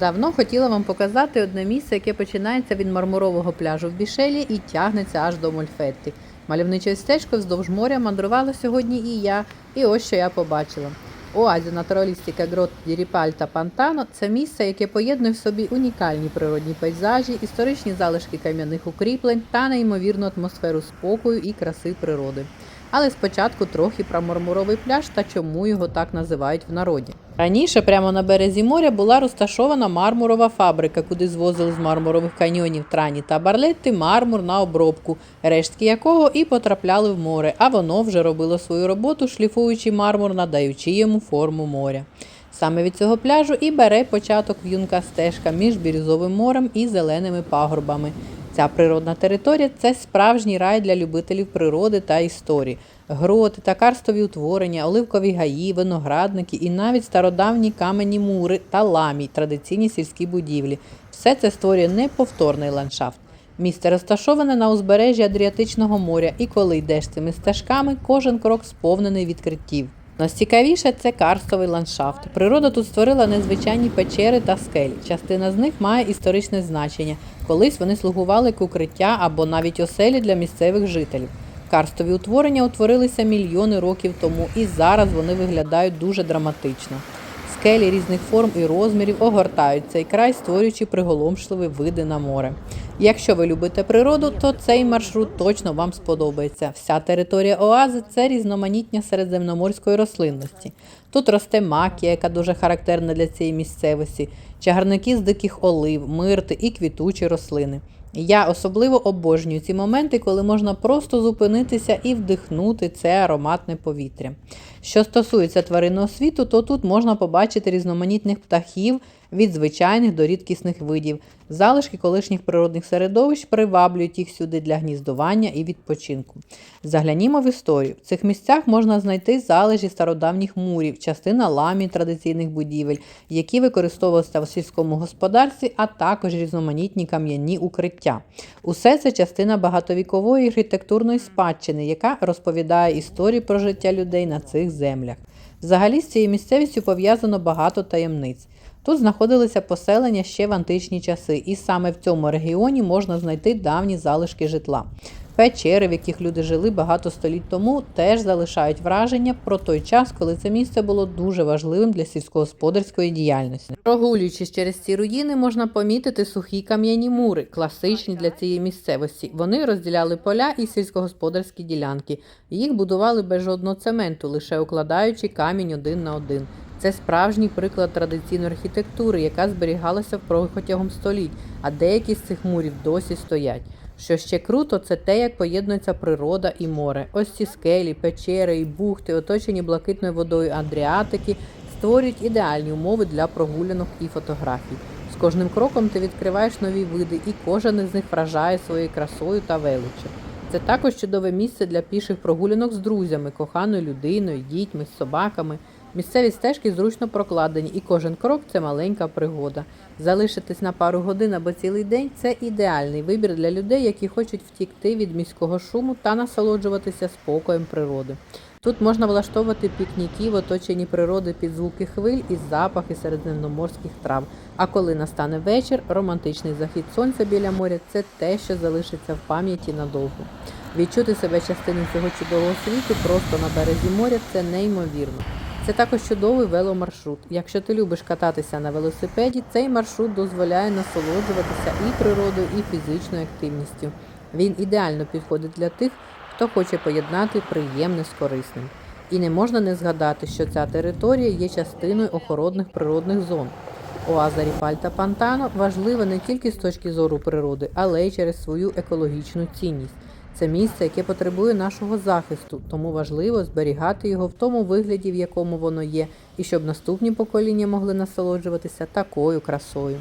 Давно хотіла вам показати одне місце, яке починається від мармурового пляжу в Бішелі і тягнеться аж до Мольфетти. Мальовничою стежкою вздовж моря мандрувала сьогодні і я, і ось що я побачила. Оазі натуралістика Грот Діріпальта Пантано це місце, яке поєднує в собі унікальні природні пейзажі, історичні залишки кам'яних укріплень та неймовірну атмосферу спокою і краси природи. Але спочатку трохи про мармуровий пляж та чому його так називають в народі. Раніше прямо на березі моря була розташована мармурова фабрика, куди звозили з мармурових каньйонів Трані та Барлетти мармур на обробку, рештки якого і потрапляли в море, а воно вже робило свою роботу, шліфуючи мармур, надаючи йому форму моря. Саме від цього пляжу і бере початок в'юнка стежка між Бірюзовим морем і зеленими пагорбами. Ця природна територія це справжній рай для любителів природи та історії. Гроти та карстові утворення, оливкові гаї, виноградники і навіть стародавні камені мури та ламі, традиційні сільські будівлі. Все це створює неповторний ландшафт. Місце розташоване на узбережжі Адріатичного моря, і коли йдеш цими стежками, кожен крок сповнений відкриттів. Найцікавіше це карстовий ландшафт. Природа тут створила незвичайні печери та скелі. Частина з них має історичне значення. Колись вони слугували як укриття або навіть оселі для місцевих жителів. Карстові утворення утворилися мільйони років тому, і зараз вони виглядають дуже драматично. Скелі різних форм і розмірів огортають цей край, створюючи приголомшливі види на море. Якщо ви любите природу, то цей маршрут точно вам сподобається. Вся територія оази це різноманітня середземноморської рослинності. Тут росте макія, яка дуже характерна для цієї місцевості, чагарники з диких олив, мирти і квітучі рослини. Я особливо обожнюю ці моменти, коли можна просто зупинитися і вдихнути це ароматне повітря. Що стосується тваринного світу, то тут можна побачити різноманітних птахів від звичайних до рідкісних видів. Залишки колишніх природних середовищ приваблюють їх сюди для гніздування і відпочинку. Заглянімо в історію. В цих місцях можна знайти залежі стародавніх мурів, частина ламі традиційних будівель, які використовувалися в сільському господарстві, а також різноманітні кам'яні укриття. Усе це частина багатовікової архітектурної спадщини, яка розповідає історії про життя людей на цих землях. Взагалі з цією місцевістю пов'язано багато таємниць. Тут знаходилися поселення ще в античні часи, і саме в цьому регіоні можна знайти давні залишки житла. Печери, в яких люди жили багато століть тому, теж залишають враження про той час, коли це місце було дуже важливим для сільськогосподарської діяльності. Прогулюючись через ці руїни, можна помітити сухі кам'яні мури, класичні для цієї місцевості. Вони розділяли поля і сільськогосподарські ділянки. Їх будували без жодного цементу, лише укладаючи камінь один на один. Це справжній приклад традиційної архітектури, яка зберігалася протягом століть, а деякі з цих мурів досі стоять. Що ще круто, це те, як поєднується природа і море. Ось ці скелі, печери і бухти, оточені блакитною водою Адріатики, створюють ідеальні умови для прогулянок і фотографій. З кожним кроком ти відкриваєш нові види, і кожен із них вражає своєю красою та величчю. Це також чудове місце для піших прогулянок з друзями, коханою людиною, дітьми, собаками. Місцеві стежки зручно прокладені, і кожен крок це маленька пригода. Залишитись на пару годин або цілий день це ідеальний вибір для людей, які хочуть втікти від міського шуму та насолоджуватися спокоєм природи. Тут можна влаштовувати пікніки в оточенні природи під звуки хвиль і запахи середземноморських трав. А коли настане вечір, романтичний захід сонця біля моря це те, що залишиться в пам'яті надовго. Відчути себе частиною цього чудового світу просто на березі моря це неймовірно. Це також чудовий веломаршрут. Якщо ти любиш кататися на велосипеді, цей маршрут дозволяє насолоджуватися і природою, і фізичною активністю. Він ідеально підходить для тих, хто хоче поєднати приємне з корисним. І не можна не згадати, що ця територія є частиною охоронних природних зон. Оаза Ріпальта Пантано важлива не тільки з точки зору природи, але й через свою екологічну цінність. Це місце, яке потребує нашого захисту, тому важливо зберігати його в тому вигляді, в якому воно є, і щоб наступні покоління могли насолоджуватися такою красою.